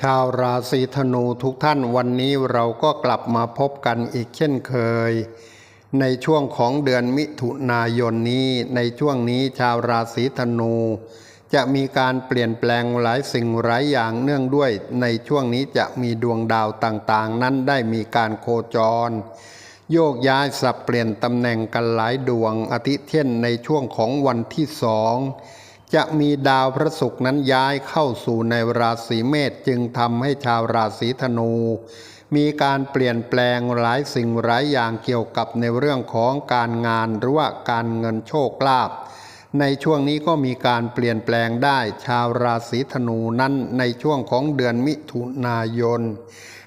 ชาวราศีธนูทุกท่านวันนี้เราก็กลับมาพบกันอีกเช่นเคย ในช่วงของเดือนมิถุนายนนี้ในช่วงนี้ชาวราศีธนู จะมีการเปลี่ยนแปลงหลายสิ่งหลายอย่างเนื่องด้วย ในช่วงนี้จะมีดวงดาวต่างๆ นั้นได้มีการโคจร โยกย้ายสับเปลี่ยนตำแหน่งกันหลายดวงอาทิเช่นในช่วงของวันที่สอง จะมีดาวพระศุกร์นั้นย้ายเข้าสู่ในราศีเมษจึงทำให้ชาวราศีธนู มีการเปลี่ยนแปลงหลายสิ่งหลายอย่างเกี่ยวกับในเรื่องของการงานหรือว่าการเงินโชคลาภ ในช่วงนี้ก็มีการเปลี่ยนแปลงได้ชาวราศีธนูนั้นในช่วงของเดือนมิถุนายน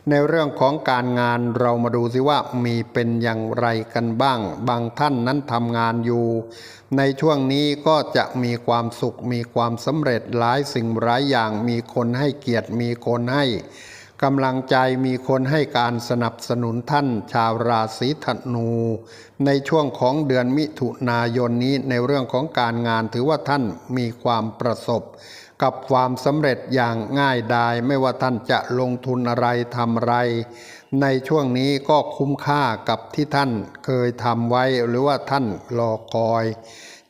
ในเรื่องของการงานเรามาดูสิว่ามีเป็นอย่างไรกันบ้าง บางท่านนั้นทำงานอยู่ ในช่วงนี้ก็จะมีความสุขมีความสำเร็จหลายสิ่งหลายอย่างมีคนให้เกียรติมีคนให้ กำลังใจมีคนให้การสนับสนุนท่านชาวราศีธนู ในช่วงของเดือนมิถุนายนนี้ในเรื่องของการงานถือว่าท่านมีความประสบ กับความสำเร็จอย่างง่ายดาย ไม่ว่าท่านจะลงทุนอะไรทำอะไร ในช่วงนี้ก็คุ้มค่ากับที่ท่านเคยทำไว้หรือว่าท่านรอคอย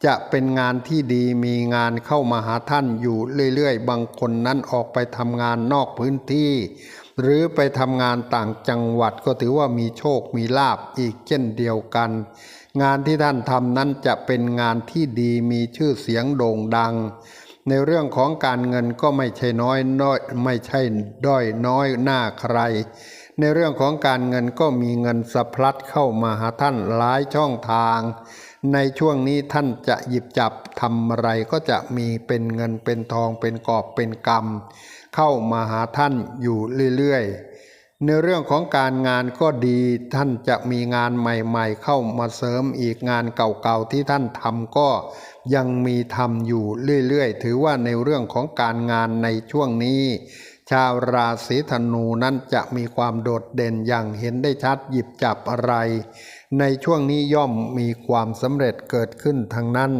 จะเป็นงานที่ดีมีงานเข้ามาหาท่านอยู่เรื่อยๆ บางคนนั้นออกไปทำงานนอกพื้นที่ หรือไปทำงานต่างจังหวัดก็ถือว่ามีโชคมีลาบอีกเช่นเดียวกัน งานที่ท่านทำนั้นจะเป็นงานที่ดีมีชื่อเสียงโด่งดัง ในเรื่องของการเงินก็ไม่ใช่น้อยน้อยไม่ใช่ด้อยน้อยหน้าใคร ในเรื่องของการเงินก็มีเงินสะพลัดเข้ามาหาท่านหลายช่องทาง ในช่วงนี้ท่านจะหยิบจับทำอะไรก็จะมีเป็นเงินเป็นทองเป็นกอบเป็นกำเข้ามาหาท่านอยู่เรื่อยๆ ในเรื่องของการงานก็ดีท่านจะมีงานใหม่ ๆ เข้ามาเสริมอีกงานเก่าๆที่ท่านทำก็ยังมีทำอยู่เรื่อยๆ ถือว่าในเรื่องของการงานในช่วงนี้ ชาวราศีธนูนั้นจะมีความโดดเด่นอย่างเห็นได้ชัดหยิบจับอะไร ในช่วงนี้ย่อมมีความสำเร็จเกิดขึ้นทั้งนั้น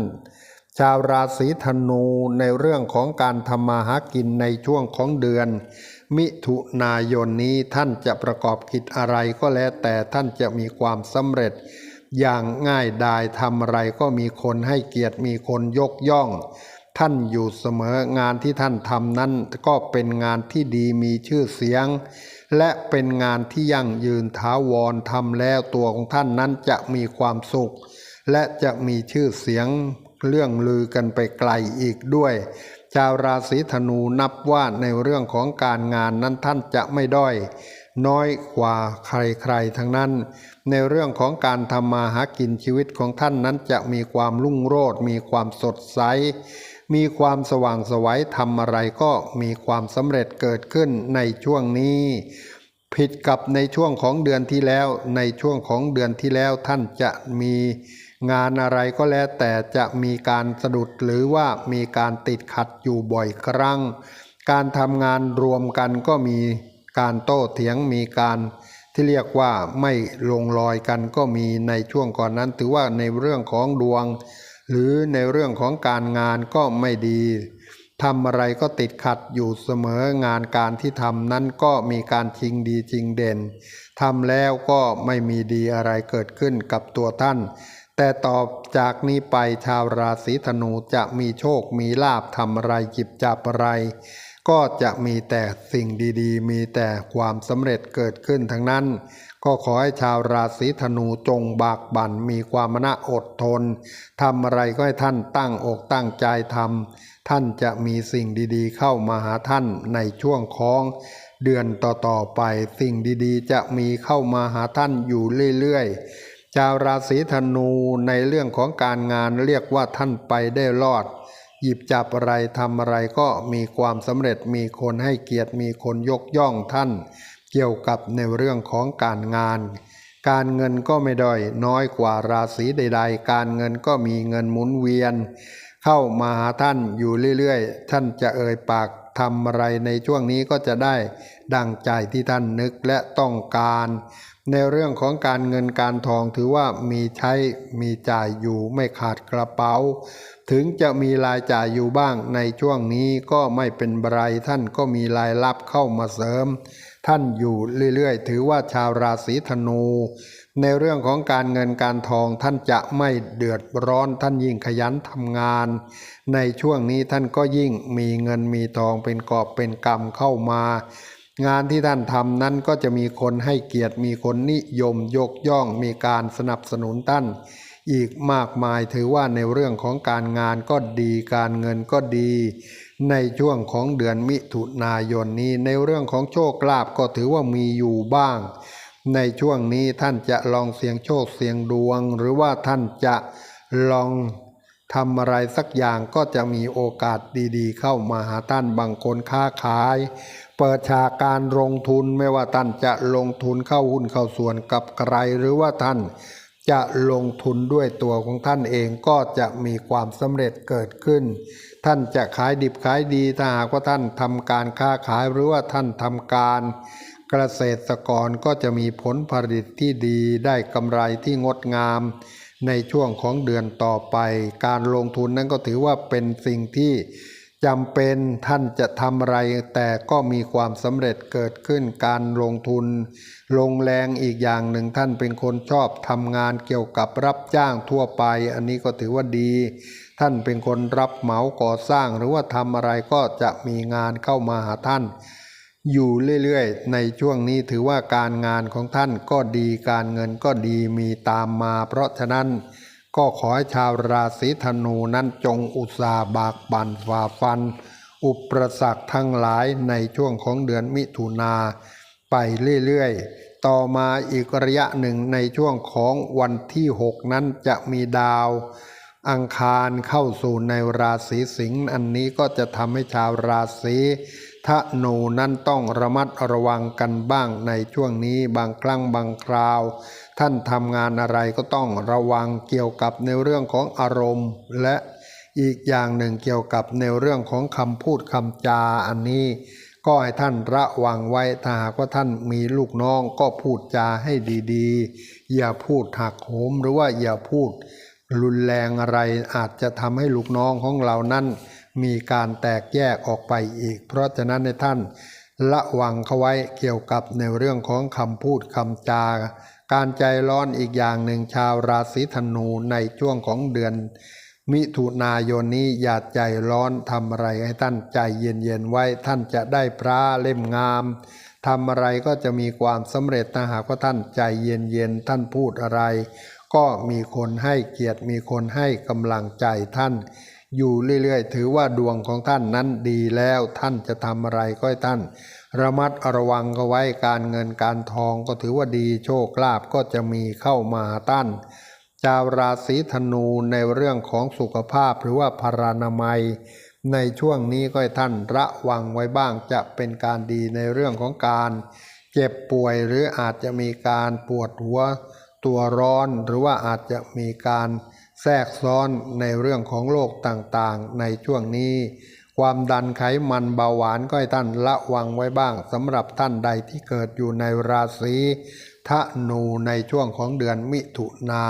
ชาวราศีธนูในเรื่องของการทำมาหากินในช่วงของเดือน มิถุนายนนี้ท่านจะประกอบกิจอะไรก็แล้วแต่ท่านจะมีความสำเร็จ อย่างง่ายดายทำอะไรก็มีคนให้เกียรติมีคนยกย่อง ท่านอยู่เสมองานที่ท่านทำนั้นก็เป็นงานที่ดีมีชื่อเสียง และเป็นงานที่ยั่งยืนถาวรทำแล้วตัวของท่านนั้นจะมีความสุข และจะมีชื่อเสียงเรื่องลือกันไปไกลอีกด้วย ชาวราศีธนูนับว่าในเรื่องของการงานนั้นท่านจะไม่ด้อยน้อยกว่าใครๆทั้งนั้น ในเรื่องของการทำมาหากินชีวิตของท่านนั้นจะมีความรุ่งโรจน์มีความสดใส มีความสว่างสวัยทำอะไรก็มีความสำเร็จเกิดขึ้นในช่วงนี้ ผิดกับในช่วงของเดือนที่แล้ว ในช่วงของเดือนที่แล้วท่านจะมีงานอะไรก็แล้วแต่จะมีการสะดุดหรือว่ามีการติดขัดอยู่บ่อยครั้ง การทำงานรวมกันก็มีการโต้เถียงมีการที่เรียกว่าไม่ลงรอยกันก็มีในช่วงก่อนนั้น ถือว่าในเรื่องของดวง หรือในเรื่องของการงานก็ไม่ดีทำอะไรก็ติดขัดอยู่เสมองานการที่ทำนั้นก็มีการชิงดีชิงเด่นทำแล้วก็ไม่มีดีอะไรเกิดขึ้นกับตัวท่าน แต่ต่อจากนี้ไปชาวราศีธนูจะมีโชคมีลาบทำอะไรหยิบจับอะไร ก็จะมีแต่สิ่งดีๆ มีแต่ความสำเร็จเกิดขึ้นทั้งนั้น ก็ขอให้ชาวราศีธนูจงบากบั่นมีความมณะอดทนทำอะไรก็ให้ท่านตั้งอกตั้งใจทำท่านจะมีสิ่งดีๆ เข้ามาหาท่านในช่วงของเดือนต่อๆไปสิ่งดีๆ จะมีเข้ามาหาท่านอยู่เรื่อยๆ ชาวราศีธนูในเรื่องของการงานเรียกว่าท่านไปได้รอด หยิบจับอะไรทำอะไรก็มีความสำเร็จมีคนให้เกียรติมีคนยกย่องท่าน เกี่ยวกับในเรื่องของการงาน การเงินก็ไม่ด้อยน้อยกว่าราศีใด ๆ การเงินก็มีเงินหมุนเวียน เข้ามาหาท่านอยู่เรื่อยๆ ท่านจะเอ่ยปากทำอะไรในช่วงนี้ก็จะได้ดังใจที่ท่านนึกและต้องการ ในเรื่องของการเงินการทองถือว่ามีใช้มีจ่ายอยู่ไม่ขาดกระเป๋า ถึงจะมีรายจ่ายอยู่บ้างในช่วงนี้ก็ไม่เป็นไรท่านก็มีรายรับเข้ามาเสริม ท่านอยู่เรื่อยๆ ถือว่าชาวราศีธนู ในเรื่องของการเงินการทองท่านจะไม่เดือดร้อนท่านยิ่งขยันทำงาน ในช่วงนี้ท่านก็ยิ่งมีเงินมีทองเป็นกอบเป็นกำเข้ามา งานที่ท่านทำนั้นก็จะมีคนให้เกียรติมีคนนิยมยกย่องมีการสนับสนุนท่านอีกมากมายถือว่าในเรื่องของการงานก็ดีการเงินก็ดี ในช่วงของเดือนมิถุนายนนี้ในเรื่องของโชคลาภก็ถือว่ามีอยู่บ้าง ในช่วงนี้ท่านจะลองเสี่ยงโชคเสี่ยงดวง หรือว่าท่านจะลองทำอะไรสักอย่างก็จะมีโอกาสดีๆ เข้ามาหาท่านบางคนค้าขาย เปิดฉากการลงทุนไม่ว่าท่านจะลงทุนเข้าหุ้นเข้าส่วนกับใครหรือว่าท่าน จะลงทุนด้วยตัวของท่านเองก็จะมีความสำเร็จเกิดขึ้น ท่านจะขายดิบขายดีถ้าหากว่าท่านทำการค้าขายหรือว่าท่านทำการเกษตรกรก็จะมีผลผลิตที่ดีได้กำไรที่งดงาม ในช่วงของเดือนต่อไป การลงทุนนั้นก็ถือว่าเป็นสิ่งที่ จำเป็นท่านจะทำอะไรแต่ก็มีความสำเร็จเกิดขึ้นการลงทุน ลงแรงอีกอย่างหนึ่งท่านเป็นคนชอบทำงานเกี่ยวกับรับจ้างทั่วไป อันนี้ก็ถือว่าดี ท่านเป็นคนรับเหมาก่อสร้างหรือว่าทำอะไรก็จะมีงานเข้ามาหาท่าน อยู่เรื่อยๆ ในช่วงนี้ถือว่าการงานของท่านก็ดีการเงินก็ดีมีตามมา เพราะฉะนั้น ก็ขอให้ชาวราศีธนูนั้นจงอุตสาบากบั่นฝ่าฟัน อุปสรรคทั้งหลายในช่วงของเดือนมิถุนาไปเรื่อยๆ ต่อมาอีกระยะหนึ่งในช่วงของวันที่ 6 นั้นจะมีดาว อังคารเข้าสู่ในราศีสิงห์อันนี้ก็จะทำให้ชาวราศี ธนูนั้นต้องระมัดระวังกันบ้างในช่วงนี้บางครั้งบางคราว ท่านทำงานอะไรก็ต้องระวังเกี่ยวกับในเรื่องของอารมณ์ และอีกอย่างหนึ่งเกี่ยวกับในเรื่องของคำพูดคำจาอันนี้ ก็ให้ท่านระวังไว้ถ้าหากว่าท่านมีลูกน้องก็พูดจาให้ดีๆ อย่าพูดหักโหมหรือว่าอย่าพูดรุนแรงอะไรอาจจะทำให้ลูกน้องของเรานั้น มีการแตกแยกออกไปอีก เพราะฉะนั้นในท่านระวังเขาไว้เกี่ยวกับในเรื่องของคำพูดคำจาการใจร้อนอีกอย่างหนึ่งชาวราศีธนูในช่วงของเดือน มิถุนายนนี้อย่าใจร้อนทำอะไรให้ท่านใจเย็นๆไว้ท่านจะได้พระเล่มงามทำอะไรก็จะมีความสำเร็จถ้าหากว่าท่านใจเย็นๆท่านพูดอะไร ก็มีคนให้เกียรติมีคนให้กำลังใจท่าน อยู่เรื่อยๆ ถือว่าดวงของท่านนั้นดีแล้วท่านจะทำอะไรก็ให้ท่าน ระมัดระวังก็ไว้การเงินการทองก็ถือว่าดีโชคลาภก็จะมีเข้ามาท่านชาวราศีธนูในเรื่องของสุขภาพหรือว่าพารานามัย ในช่วงนี้ก็ให้ท่านระวังไว้บ้างจะเป็นการดีในเรื่องของการเจ็บป่วยหรืออาจจะมีการปวดหัวตัวร้อนหรือว่าอาจจะมีการ แทรกซ้อนในเรื่องของโรคต่างๆ ในช่วงนี้ ความดันไขมันเบาหวานก็ให้ท่านระวังไว้บ้างสำหรับท่านใดที่เกิดอยู่ในราศีธนูในช่วงของเดือนมิถุนา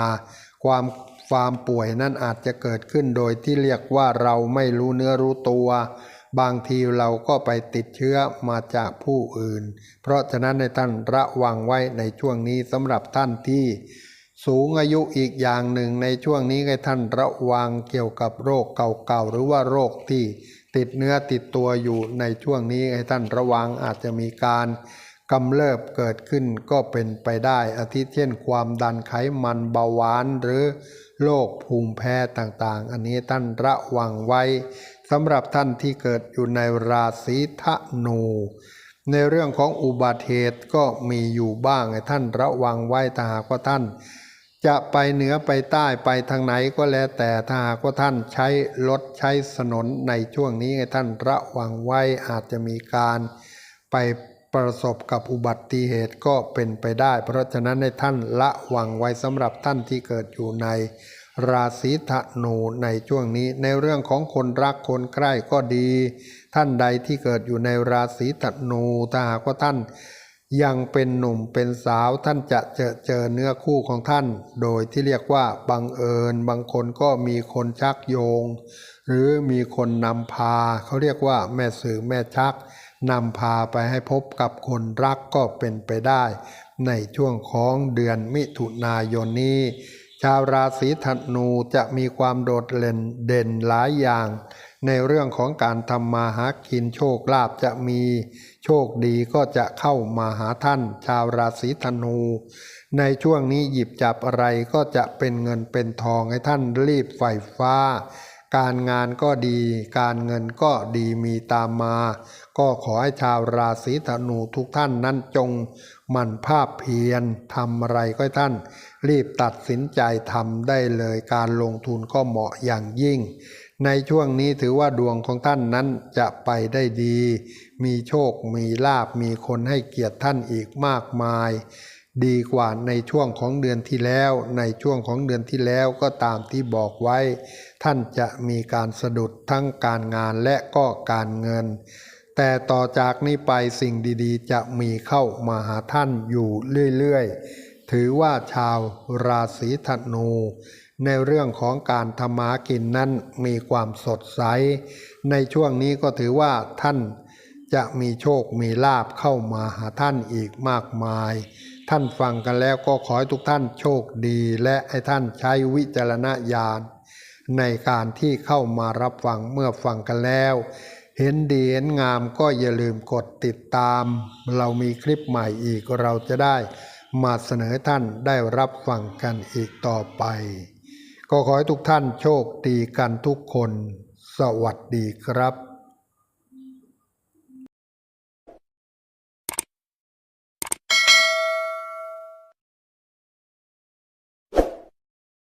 ความความป่วยนั้นอาจจะเกิดขึ้นโดยที่เรียกว่าเราไม่รู้เนื้อรู้ตัว บางทีเราก็ไปติดเชื้อมาจากผู้อื่น เพราะฉะนั้นในท่านระวังไว้ในช่วงนี้สำหรับท่านที่ สูงอายุอีกอย่างหนึ่งในช่วงนี้ให้ท่านระวังเกี่ยวกับโรคเก่าๆหรือว่าโรคที่ติดเนื้อติดตัวอยู่ในช่วงนี้ให้ท่านระวังอาจจะมีการกำเริบเกิดขึ้นก็เป็นไปได้อาทิเช่นความดันไขมันเบาหวานหรือโรคภูมิแพ้ต่างๆ อันนี้ท่านระวังไว้สำหรับท่านที่เกิดอยู่ในราศีธนูในเรื่องของอุบัติเหตุก็มีอยู่บ้างให้ท่านระวังไว้ถ้าหากว่าท่าน จะไปเหนือไปใต้ไปทางไหนก็แล้วแต่ถ้าหากว่าท่านใช้รถใช้ถนนในช่วงนี้ให้ท่านระวังไว้อาจจะมีการไปประสบกับอุบัติเหตุก็เป็นไปได้ เพราะฉะนั้นให้ท่านละวังไว้สำหรับท่านที่เกิดอยู่ในราศีธนูในช่วงนี้ ในเรื่องของคนรักคนใกล้ก็ดี ท่านใดที่เกิดอยู่ในราศีธนูถ้าหากว่าท่าน ยังเป็นหนุ่มเป็นสาวท่านจะเจอเจอเนื้อคู่ของท่าน โดยที่เรียกว่าบังเอิญ บางคนก็มีคนชักโยง หรือมีคนนำพา เขาเรียกว่าแม่สื่อแม่ชักนำพาไปให้พบกับคนรักก็เป็นไปได้ ในช่วงของเดือนมิถุนายนนี้ ชาวราศีธนูจะมีความโดดเด่นเด่นหลายอย่าง ในเรื่องของการทำมาหากินโชคลาภจะมี โชคดีก็จะเข้ามาหาท่าน ชาวราศีธนู ในช่วงนี้หยิบจับอะไรก็จะเป็นเงินเป็นทองให้ท่านรีบไฟฟ้า การงานก็ดี การเงินก็ดีมีตามมา ก็ขอให้ชาวราศีธนูทุกท่านนั้นจงมั่นภาพเพียรทำอะไรก็ท่าน รีบตัดสินใจทำได้เลยการลงทุนก็เหมาะอย่างยิ่ง ในช่วงนี้ถือว่าดวงของท่านนั้นจะไปได้ดี มีโชค มีลาบ มีคนให้เกียรติท่านอีกมากมาย ดีกว่าในช่วงของเดือนที่แล้ว ในช่วงของเดือนที่แล้วก็ตามที่บอกไว้ ท่านจะมีการสะดุดทั้งการงานและก็การเงิน แต่ต่อจากนี้ไปสิ่งดีๆ จะมีเข้ามาหาท่านอยู่เรื่อยๆ ถือว่าชาวราศีธนูในเรื่องของการทำมากินนั้นมีความสดใส ในช่วงนี้ก็ถือว่าท่าน จะมีโชคมีลาบเข้ามาหาท่านอีกมากมาย ท่านฟังกันแล้วก็ขอให้ทุกท่านโชคดี และให้ท่านใช้วิจารณญาณในการที่เข้ามารับฟังเมื่อฟังกันแล้ว เห็นดีเห็นงามก็อย่าลืมกดติดตาม เรามีคลิปใหม่อีกเราจะได้มาเสนอท่านได้รับฟังกันอีกต่อไป ก็ขอให้ทุกท่านโชคดีกันทุกคน สวัสดีครับ